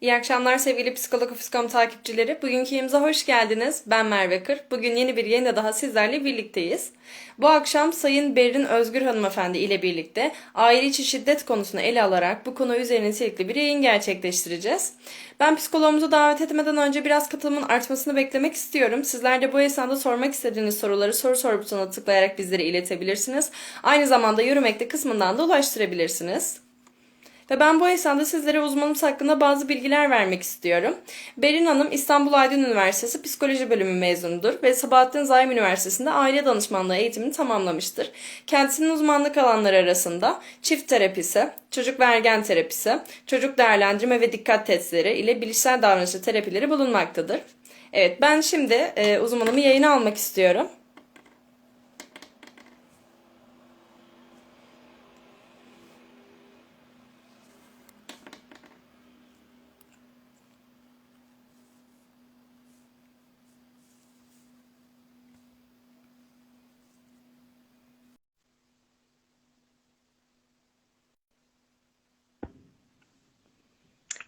İyi akşamlar sevgili Psikolog Ofiskom takipçileri. Bugünkü yayımıza hoş geldiniz. Ben Merve Kır. Bugün yeni bir yayında daha sizlerle birlikteyiz. Bu akşam Sayın Berin Özgür Hanımefendi ile birlikte aile içi şiddet konusunu ele alarak bu konu üzerine nitelikli bir yayın gerçekleştireceğiz. Ben psikologumuzu davet etmeden önce biraz katılımın artmasını beklemek istiyorum. Sizler de bu esnada sormak istediğiniz soruları soru sor butonuna tıklayarak bizlere iletebilirsiniz. Aynı zamanda yorum ekle kısmından da ulaştırabilirsiniz. Ve ben bu esnada sizlere uzmanımız hakkında bazı bilgiler vermek istiyorum. Berin Hanım İstanbul Aydın Üniversitesi Psikoloji Bölümü mezunudur ve Sabahattin Zaim Üniversitesi'nde aile danışmanlığı eğitimini tamamlamıştır. Kendisinin uzmanlık alanları arasında çift terapisi, çocuk ve ergen terapisi, çocuk değerlendirme ve dikkat testleri ile bilişsel davranışçı terapileri bulunmaktadır. Evet ben şimdi e, uzmanımı yayına almak istiyorum.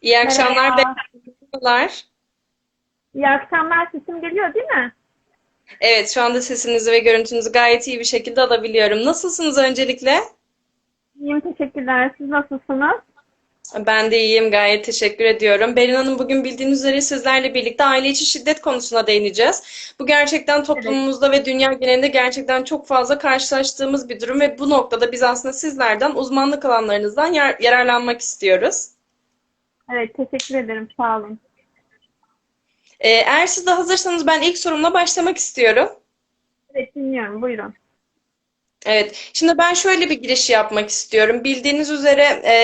İyi akşamlar, Merhaba. merhabalar. İyi akşamlar. Sesim geliyor değil mi? Evet, şu anda sesinizi ve görüntünüzü gayet iyi bir şekilde alabiliyorum. Nasılsınız öncelikle? İyiyim. Teşekkürler. Siz nasılsınız? Ben de iyiyim, gayet teşekkür ediyorum. Berin Hanım bugün bildiğiniz üzere sizlerle birlikte aile içi şiddet konusuna değineceğiz. Bu gerçekten toplumumuzda ve dünya genelinde gerçekten çok fazla karşılaştığımız bir durum ve bu noktada biz aslında sizlerden uzmanlık alanlarınızdan yar- yararlanmak istiyoruz. Evet. Teşekkür ederim. Sağ olun. Ee, eğer siz de hazırsanız ben ilk sorumla başlamak istiyorum. Evet. Dinliyorum. Buyurun. Evet, şimdi ben şöyle bir giriş yapmak istiyorum. Bildiğiniz üzere e,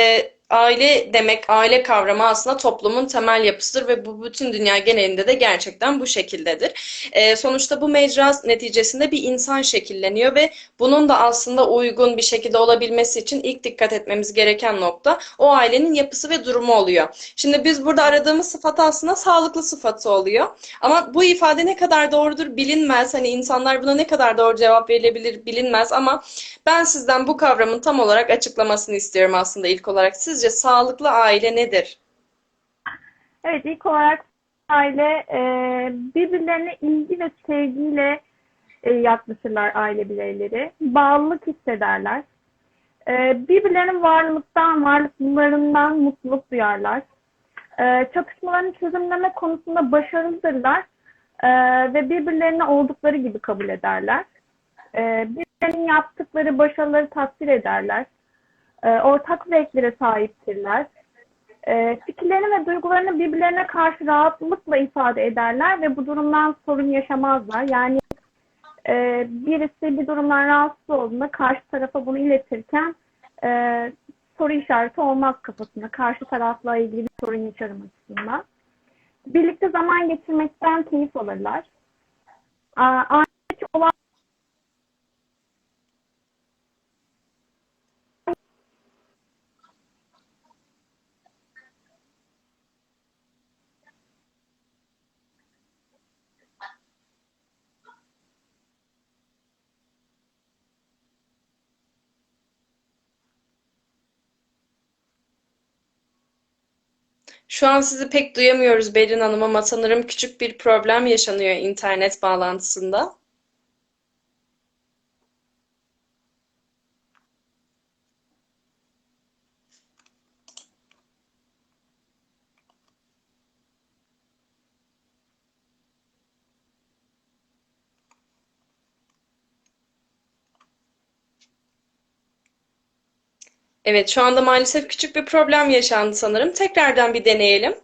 aile demek, aile kavramı aslında toplumun temel yapısıdır ve bu bütün dünya genelinde de gerçekten bu şekildedir. E, sonuçta bu mecra neticesinde bir insan şekilleniyor ve bunun da aslında uygun bir şekilde olabilmesi için ilk dikkat etmemiz gereken nokta o ailenin yapısı ve durumu oluyor. Şimdi biz burada aradığımız sıfat aslında sağlıklı sıfatı oluyor. Ama bu ifade ne kadar doğrudur bilinmez. Hani insanlar buna ne kadar doğru cevap verilebilir bilinmez ama ben sizden bu kavramın tam olarak açıklamasını istiyorum aslında ilk olarak. Sizce sağlıklı aile nedir? Evet. ilk olarak aile e, birbirlerine ilgi ve sevgiyle e, yaklaşırlar aile bireyleri. Bağlılık hissederler. E, birbirlerinin varlıktan, varlıklarından mutluluk duyarlar. E, çatışmalarını çözümleme konusunda başarılıdırlar. E, ve birbirlerini oldukları gibi kabul ederler. E, birbirlerinin yaptıkları başarıları takdir ederler. E, ortak zevklere sahiptirler. E, fikirlerini ve duygularını birbirlerine karşı rahatlıkla ifade ederler ve bu durumdan sorun yaşamazlar. Yani e, birisi bir durumdan rahatsız olduğunda karşı tarafa bunu iletirken soru işareti olmaz kafasında. Karşı tarafla ilgili bir sorun yaşarım açısından. Birlikte zaman geçirmekten keyif alırlar. A- Ailedeki olan Şu an sizi pek duyamıyoruz Berin Hanım ama sanırım küçük bir problem yaşanıyor internet bağlantısında. Evet, şu anda maalesef küçük bir problem yaşandı sanırım. Tekrardan bir deneyelim.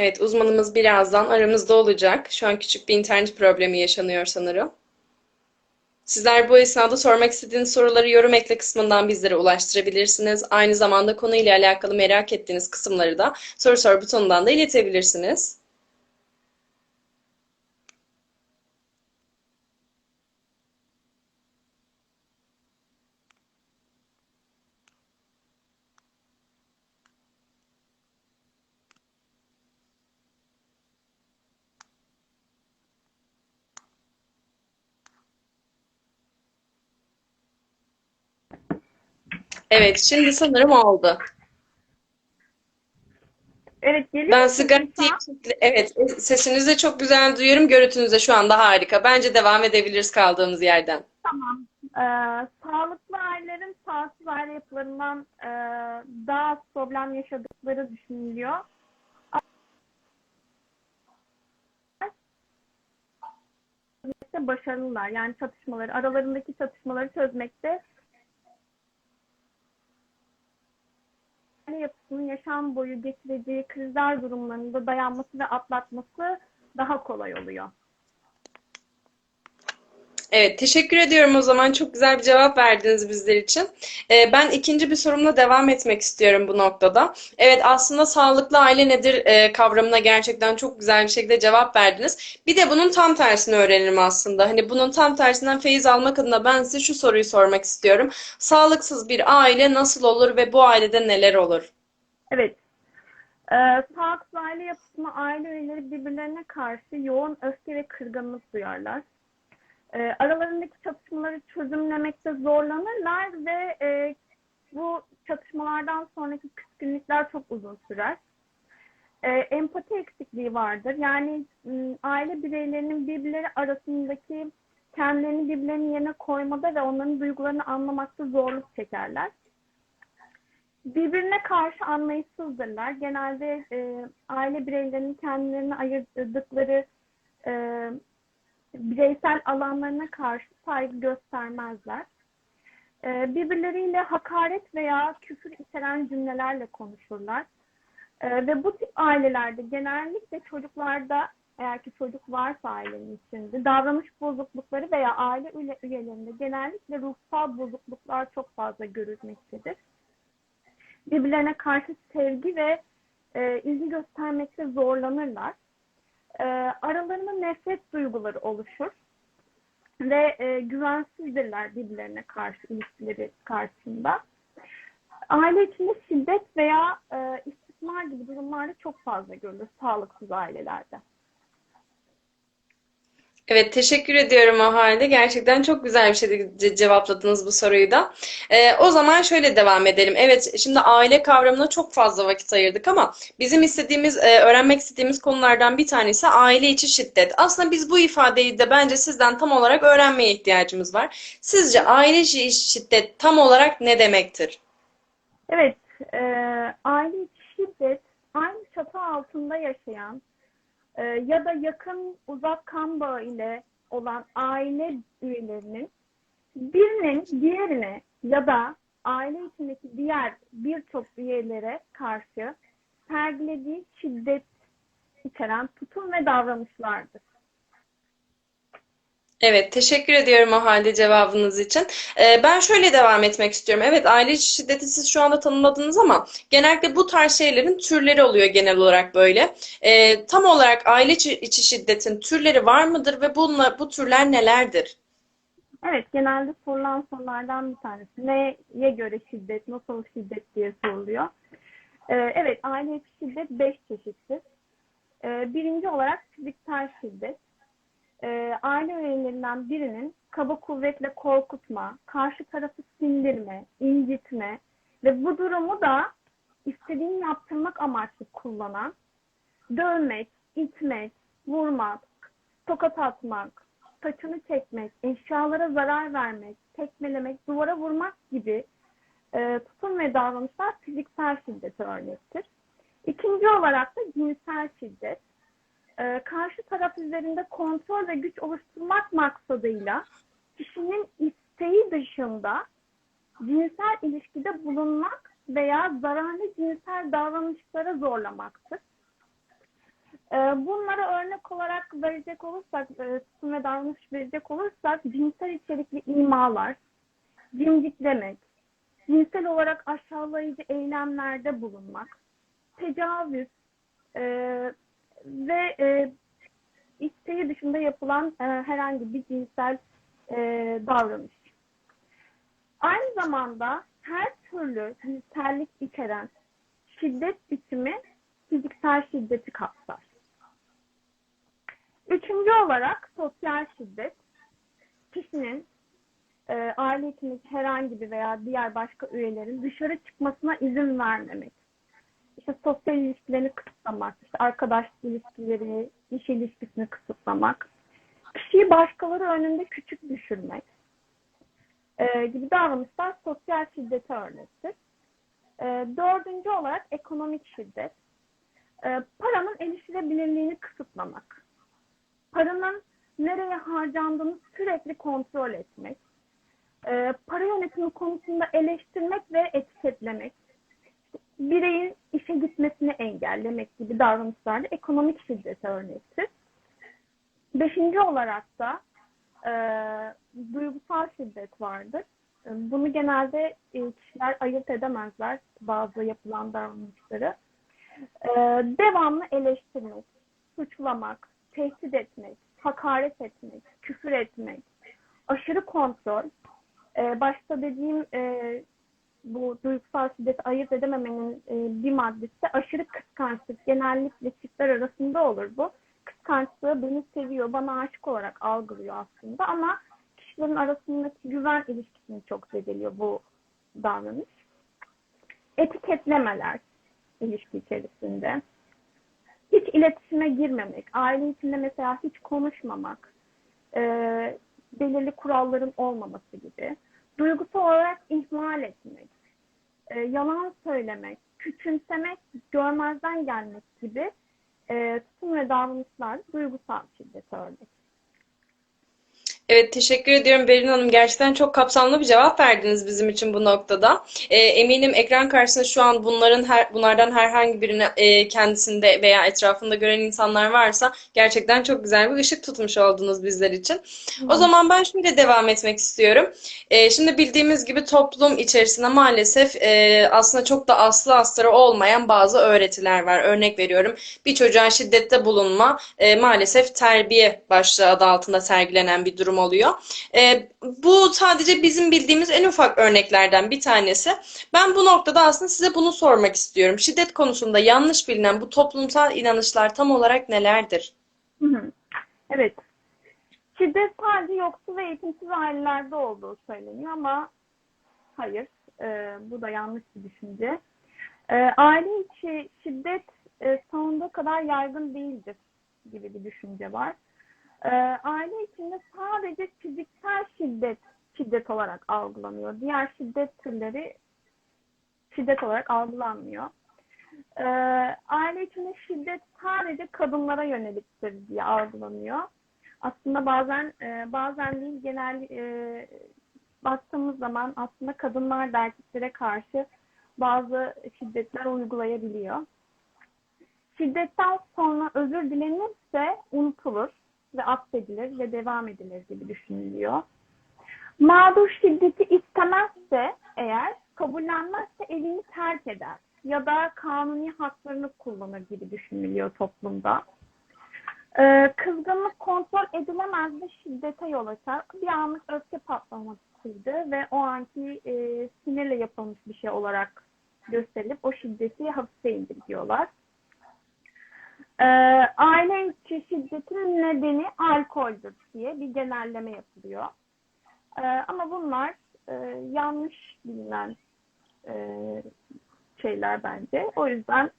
Evet, uzmanımız birazdan aramızda olacak. Şu an küçük bir internet problemi yaşanıyor sanırım. Sizler bu esnada sormak istediğiniz soruları yorum ekle kısmından bizlere ulaştırabilirsiniz. Aynı zamanda konuyla alakalı merak ettiğiniz kısımları da soru sor butonundan da iletebilirsiniz. Evet, şimdi sanırım oldu. Evet, geliyor Ben şekilde- evet, sesinizi de çok güzel duyuyorum. Görüntünüz de şu anda harika. Bence devam edebiliriz kaldığımız yerden. Tamam. Ee, sağlıklı ailelerin sağlıksız aile yapılarından e, daha az problem yaşadıkları düşünülüyor. Başarılılar. Yani çatışmaları, aralarındaki çatışmaları çözmekte aile yapısının yaşam boyu geçireceği krizler durumlarında dayanması ve atlatması daha kolay oluyor. Evet, teşekkür ediyorum o zaman. Çok güzel bir cevap verdiniz bizler için. Ee, ben ikinci bir sorumla devam etmek istiyorum bu noktada. Evet, aslında sağlıklı aile nedir e, kavramına gerçekten çok güzel bir şekilde cevap verdiniz. Bir de bunun tam tersini öğrenelim aslında. Hani bunun tam tersinden feyiz almak adına ben size şu soruyu sormak istiyorum. Sağlıksız bir aile nasıl olur ve bu ailede neler olur? Evet. Ee, sağlıksız aile yapısına aile üyeleri birbirlerine karşı yoğun öfke ve kırgınlık duyarlar. Ee, aralarındaki çatışmaları çözümlemekte zorlanırlar ve e, bu çatışmalardan sonraki küskünlükler çok uzun sürer. Ee, empati eksikliği vardır. Yani m, aile bireylerinin birbirleri arasındaki kendilerini birbirlerinin yerine koymada ve onların duygularını anlamakta zorluk çekerler birbirine karşı anlayışsızdırlar. Genelde e, aile bireylerinin kendilerini ayırdıkları e, bireysel alanlarına karşı saygı göstermezler. E, birbirleriyle hakaret veya küfür içeren cümlelerle konuşurlar. E, ve bu tip ailelerde genellikle çocuklarda eğer ki çocuk varsa ailenin içinde davranış bozuklukları veya aile üye- üyelerinde genellikle ruhsal bozukluklar çok fazla görülmektedir birbirlerine karşı sevgi ve e, ilgi göstermekte zorlanırlar. E, aralarında nefret duyguları oluşur ve e, güvensizdirler birbirlerine karşı ilişkileri karşısında. Aile içinde şiddet veya e, istismar gibi durumlarda çok fazla görülür sağlıksız ailelerde. Evet, teşekkür ediyorum o halde. Gerçekten çok güzel bir şekilde cevapladınız bu soruyu da. Ee, o zaman şöyle devam edelim. Evet, şimdi aile kavramına çok fazla vakit ayırdık ama bizim istediğimiz, e, öğrenmek istediğimiz konulardan bir tanesi aile içi şiddet. Aslında biz bu ifadeyi de bence sizden tam olarak öğrenmeye ihtiyacımız var. Sizce aile içi şiddet tam olarak ne demektir? Evet, e, aile içi şiddet aynı çatı altında yaşayan e, ya da yakın uzak kan bağı ile olan aile üyelerinin birinin diğerine ya da aile içindeki diğer birçok üyelere karşı sergilediği şiddet içeren tutum ve davranışlardır. Evet, teşekkür ediyorum o halde cevabınız için. Ee, ben şöyle devam etmek istiyorum. Evet, aile içi şiddeti siz şu anda tanımladınız ama genellikle bu tarz şeylerin türleri oluyor genel olarak böyle. Ee, tam olarak aile içi, şiddetin türleri var mıdır ve bunlar, bu türler nelerdir? Evet, genelde sorulan sorulardan bir tanesi. Neye göre şiddet, nasıl şiddet diye soruluyor. Ee, evet, aile içi şiddet beş çeşittir. Ee, birinci olarak fiziksel şiddet. Ee, aile üyelerinden birinin kaba kuvvetle korkutma, karşı tarafı sindirme, incitme ve bu durumu da istediğini yaptırmak amaçlı kullanan, dövmek, itmek, vurmak, tokat atmak, saçını çekmek, eşyalara zarar vermek, tekmelemek, duvara vurmak gibi e, tutum ve davranışlar fiziksel şiddete örnektir. İkinci olarak da cinsel şiddet. E, karşı taraf üzerinde kontrol ve güç oluşturmak maksadıyla kişinin isteği dışında cinsel ilişkide bulunmak veya zararlı cinsel davranışlara zorlamaktır. Ee, Bunlara örnek olarak verecek olursak, e, tutum ve davranış verecek olursak cinsel içerikli imalar, cimciklemek, cinsel olarak aşağılayıcı eylemlerde bulunmak, tecavüz e, ve e, isteği dışında yapılan e, herhangi bir cinsel e, davranış. Aynı zamanda her türlü cinsellik içeren şiddet biçimi fiziksel şiddeti kapsar. Üçüncü olarak sosyal şiddet. Kişinin e, aile içindeki herhangi bir veya diğer başka üyelerin dışarı çıkmasına izin vermemek. İşte sosyal ilişkilerini kısıtlamak, işte arkadaşlık ilişkileri, iş ilişkisini kısıtlamak, kişiyi başkaları önünde küçük düşürmek e, gibi davranışlar sosyal şiddete örnektir. E, dördüncü olarak ekonomik şiddet. E, paranın erişilebilirliğini kısıtlamak. Paranın nereye harcandığını sürekli kontrol etmek. E, para yönetimi konusunda eleştirmek ve etiketlemek. Bireyin işe gitmesini engellemek gibi davranışlar da ekonomik şiddete örnektir. Beşinci olarak da e, duygusal şiddet vardır. E, Bunu genelde e, kişiler ayırt edemezler bazı yapılan davranışları. E, devamlı eleştirmek, suçlamak, tehdit etmek, hakaret etmek, küfür etmek, aşırı kontrol, e, başta dediğim e, bu duygusal şiddeti ayırt edememenin e, bir maddesi de aşırı kıskançlık. Genellikle çiftler arasında olur bu. Kıskançlığı beni seviyor, bana aşık olarak algılıyor aslında ama kişilerin arasındaki güven ilişkisini çok zedeliyor bu davranış. Etiketlemeler ilişki içerisinde. Hiç iletişime girmemek, aile içinde mesela hiç konuşmamak, e, belirli kuralların olmaması gibi. Duygusal olarak ihmal etmek, e, yalan söylemek, küçümsemek, görmezden gelmek gibi e, tutum ve davranışlar duygusal şiddete örnek. Evet teşekkür ediyorum Berin Hanım. Gerçekten çok kapsamlı bir cevap verdiniz bizim için bu noktada. Ee, eminim ekran karşısında şu an bunların her, bunlardan herhangi birini e, kendisinde veya etrafında gören insanlar varsa gerçekten çok güzel bir ışık tutmuş oldunuz bizler için. O zaman ben şimdi devam etmek istiyorum. Ee, şimdi bildiğimiz gibi toplum içerisinde maalesef e, aslında çok da aslı astarı olmayan bazı öğretiler var. Örnek veriyorum bir çocuğa şiddette bulunma e, maalesef terbiye başlığı adı altında sergilenen bir durum oluyor. E, bu sadece bizim bildiğimiz en ufak örneklerden bir tanesi. Ben bu noktada aslında size bunu sormak istiyorum. Şiddet konusunda yanlış bilinen bu toplumsal inanışlar tam olarak nelerdir? Evet. Şiddet sadece yoksul ve eğitimsiz ailelerde olduğu söyleniyor ama hayır. e, bu da yanlış bir düşünce. E, aile içi şiddet e, sonunda kadar yaygın değildir gibi bir düşünce var. E, aile içinde sadece fiziksel şiddet şiddet olarak algılanıyor. Diğer şiddet türleri şiddet olarak algılanmıyor. Ee, aile içinde şiddet sadece kadınlara yöneliktir diye algılanıyor. Aslında bazen e, bazen değil genel e, baktığımız zaman aslında kadınlar da erkeklere karşı bazı şiddetler uygulayabiliyor. Şiddetten sonra özür dilenirse unutulur ve affedilir ve devam edilir gibi düşünülüyor. Mağdur şiddeti istemezse eğer kabullenmezse evini terk eder ya da kanuni haklarını kullanır gibi düşünülüyor toplumda. Ee, kızgınlık kontrol edilemez bir şiddete yol açar. Bir anlık öfke patlamasıydı ve o anki e, sinirle yapılmış bir şey olarak gösterilip o şiddeti hafife indirgiyorlar. Ee, aile içi şiddetin nedeni alkoldür diye bir genelleme yapılıyor. Ee, ama bunlar e, yanlış bilinen e, şeyler bence. O yüzden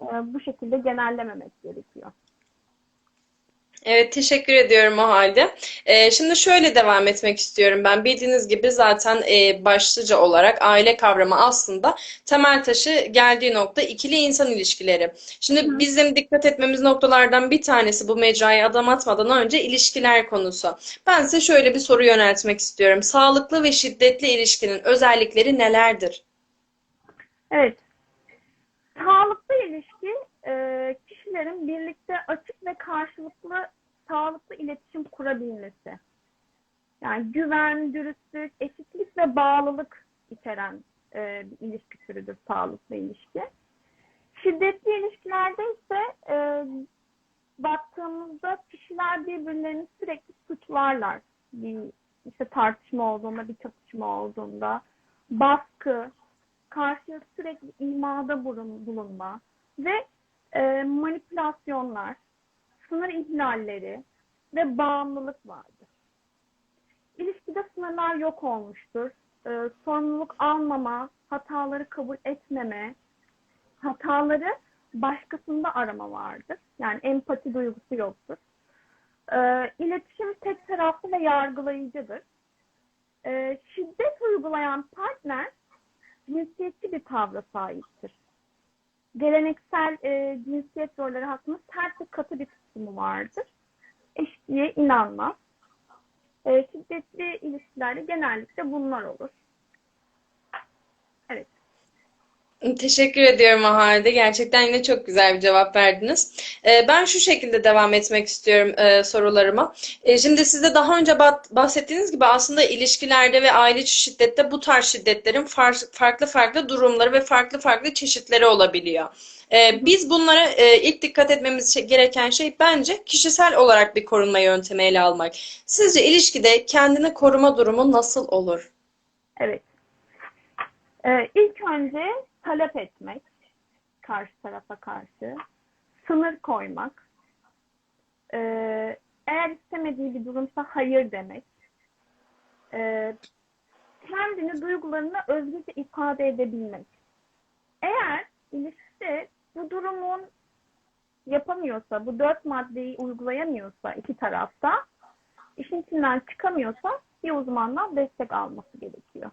e, bu şekilde genellememek gerekiyor. Evet, teşekkür ediyorum o halde. Ee, şimdi şöyle devam etmek istiyorum ben. Bildiğiniz gibi zaten e, başlıca olarak aile kavramı aslında temel taşı geldiği nokta ikili insan ilişkileri. Şimdi bizim dikkat etmemiz noktalardan bir tanesi bu mecraya adım atmadan önce ilişkiler konusu. Ben size şöyle bir soru yöneltmek istiyorum. Sağlıklı ve şiddetli ilişkinin özellikleri nelerdir? Evet. Sağlıklı ilişki e, kişilerin birlikte açık ve karşılıklı sağlıklı iletişim kurabilmesi. Yani güven, dürüstlük, eşitlik ve bağlılık içeren e, bir ilişki türüdür sağlıklı ilişki. Şiddetli ilişkilerde ise e, baktığımızda kişiler birbirlerini sürekli suçlarlar. Bir işte tartışma olduğunda, bir çatışma olduğunda, baskı, karşı sürekli imada bulun- bulunma ve e, manipülasyonlar, sınır ihlalleri ve bağımlılık vardır. ilişkide sınırlar yok olmuştur. Ee, sorumluluk almama, hataları kabul etmeme, hataları başkasında arama vardır. Yani empati duygusu yoktur. Ee, iletişim tek taraflı ve yargılayıcıdır. Ee, şiddet uygulayan partner cinsiyetçi bir tavra sahiptir. Geleneksel e, cinsiyet rolleri hakkında sert ve katı bir tutumu vardır. Eşitliğe inanmaz. E, şiddetli ilişkilerde genellikle bunlar olur. Evet. Teşekkür ediyorum o halde. Gerçekten yine çok güzel bir cevap verdiniz. Ee, ben şu şekilde devam etmek istiyorum e, sorularıma. E, şimdi siz de daha önce bahsettiğiniz gibi aslında ilişkilerde ve aile içi şiddette bu tarz şiddetlerin far- farklı farklı durumları ve farklı farklı çeşitleri olabiliyor. E, biz bunlara ilk dikkat etmemiz şey- gereken şey bence kişisel olarak bir korunma yöntemi ele almak. Sizce ilişkide kendini koruma durumu nasıl olur? Evet. Ee, ilk önce talep etmek karşı tarafa karşı, sınır koymak, ee, eğer istemediği bir durumsa hayır demek, ee, kendini duygularını özgürce ifade edebilmek. Eğer ilişkide bu durumun yapamıyorsa, bu dört maddeyi uygulayamıyorsa iki tarafta, işin içinden çıkamıyorsa bir uzmandan destek alması gerekiyor.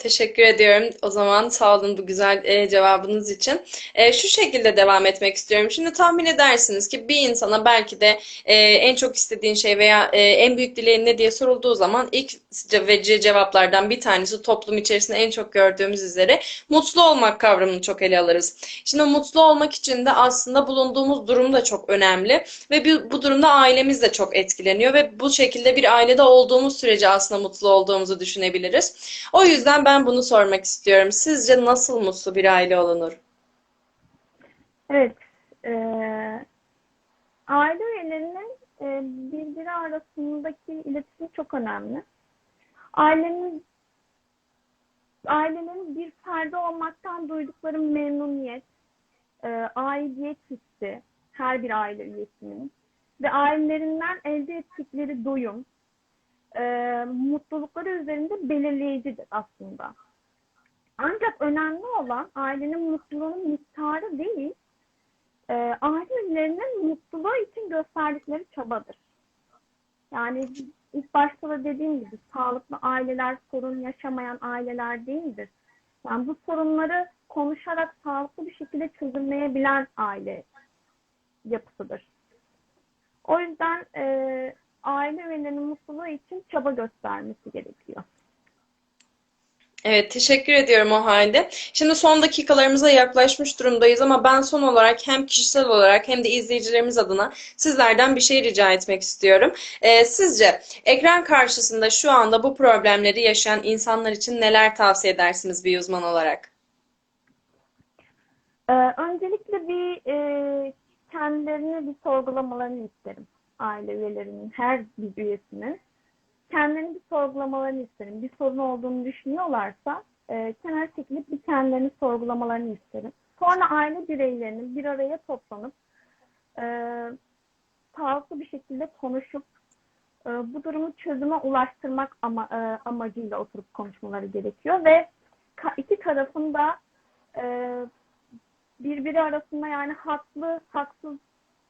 Teşekkür ediyorum. O zaman sağ olun bu güzel e, cevabınız için. E, şu şekilde devam etmek istiyorum. Şimdi tahmin edersiniz ki bir insana belki de e, en çok istediğin şey veya e, en büyük dileğin ne diye sorulduğu zaman ilk ve ce- cevaplardan bir tanesi toplum içerisinde en çok gördüğümüz üzere mutlu olmak kavramını çok ele alırız. Şimdi mutlu olmak için de aslında bulunduğumuz durum da çok önemli ve bu, bu durumda ailemiz de çok etkileniyor ve bu şekilde bir ailede olduğumuz sürece aslında mutlu olduğumuzu düşünebiliriz. O yüzden ben bunu sormak istiyorum. Sizce nasıl mutlu bir aile olunur? Evet, eee, aile üyelerinin eee, birbiri arasındaki iletişim çok önemli. Ailenin ailelerin bir ferdi olmaktan duydukları memnuniyet, eee aidiyet hissi her bir aile üyesinin ve ailelerinden elde ettikleri doyum, eee, mutlulukları üzerinde belirleyicidir aslında. Ancak önemli olan ailenin mutluluğunun miktarı değil, e, aile üyelerinin mutluluğu için gösterdikleri çabadır. Yani ilk başta da dediğim gibi sağlıklı aileler sorun yaşamayan aileler değildir. Yani bu sorunları konuşarak sağlıklı bir şekilde çözümleyebilen aile yapısıdır. O yüzden e, aile üyelerinin mutluluğu için çaba göstermesi gerekiyor. Evet, teşekkür ediyorum o halde. Şimdi son dakikalarımıza yaklaşmış durumdayız ama ben son olarak hem kişisel olarak hem de izleyicilerimiz adına sizlerden bir şey rica etmek istiyorum. Ee, sizce ekran karşısında şu anda bu problemleri yaşayan insanlar için neler tavsiye edersiniz bir uzman olarak? Ee, öncelikle bir e, kendilerini bir sorgulamalarını isterim. Aile üyelerinin, her bir üyesinin. Kendilerini bir sorgulamalarını isterim. Bir sorun olduğunu düşünüyorlarsa e, kenar çekilip bir kendilerini sorgulamalarını isterim. Sonra aile bireylerinin bir araya toplanıp e, sağlıklı bir şekilde konuşup e, bu durumu çözüme ulaştırmak ama, e, amacıyla oturup konuşmaları gerekiyor ve ka- iki tarafın da e, birbiri arasında yani haklı haksız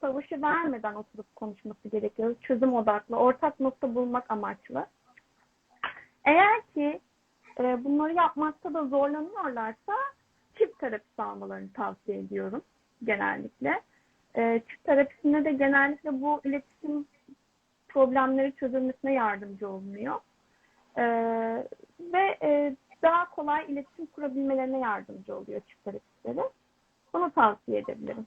savaşı vermeden oturup konuşması gerekiyor. Çözüm odaklı, ortak nokta bulmak amaçlı. Eğer ki e, bunları yapmakta da zorlanıyorlarsa çift terapisi almalarını tavsiye ediyorum genellikle. E, çift terapisinde de genellikle bu iletişim problemleri çözülmesine yardımcı olunuyor. E, ve e, daha kolay iletişim kurabilmelerine yardımcı oluyor çift terapistleri. Bunu tavsiye edebilirim.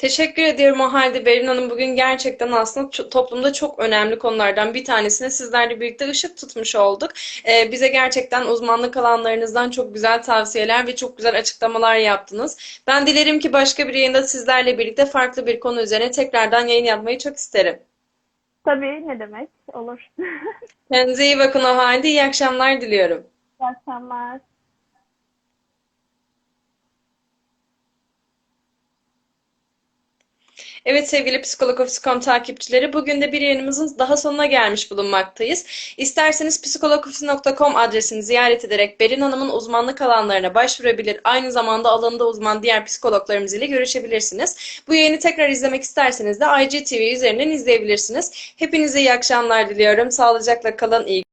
Teşekkür ediyorum o halde Berin Hanım. Bugün gerçekten aslında toplumda çok önemli konulardan bir tanesine sizlerle birlikte ışık tutmuş olduk. Ee, bize gerçekten uzmanlık alanlarınızdan çok güzel tavsiyeler ve çok güzel açıklamalar yaptınız. Ben dilerim ki başka bir yayında sizlerle birlikte farklı bir konu üzerine tekrardan yayın yapmayı çok isterim. Tabii ne demek olur. Kendinize iyi bakın o halde. İyi akşamlar diliyorum. İyi akşamlar. Evet sevgili Psikolog Ofisi.com takipçileri, bugün de bir yayınımızın daha sonuna gelmiş bulunmaktayız. İsterseniz psikologofisi.com adresini ziyaret ederek Berin Hanım'ın uzmanlık alanlarına başvurabilir, aynı zamanda alanında uzman diğer psikologlarımız ile görüşebilirsiniz. Bu yayını tekrar izlemek isterseniz de IGTV üzerinden izleyebilirsiniz. Hepinize iyi akşamlar diliyorum. Sağlıcakla kalın, iyi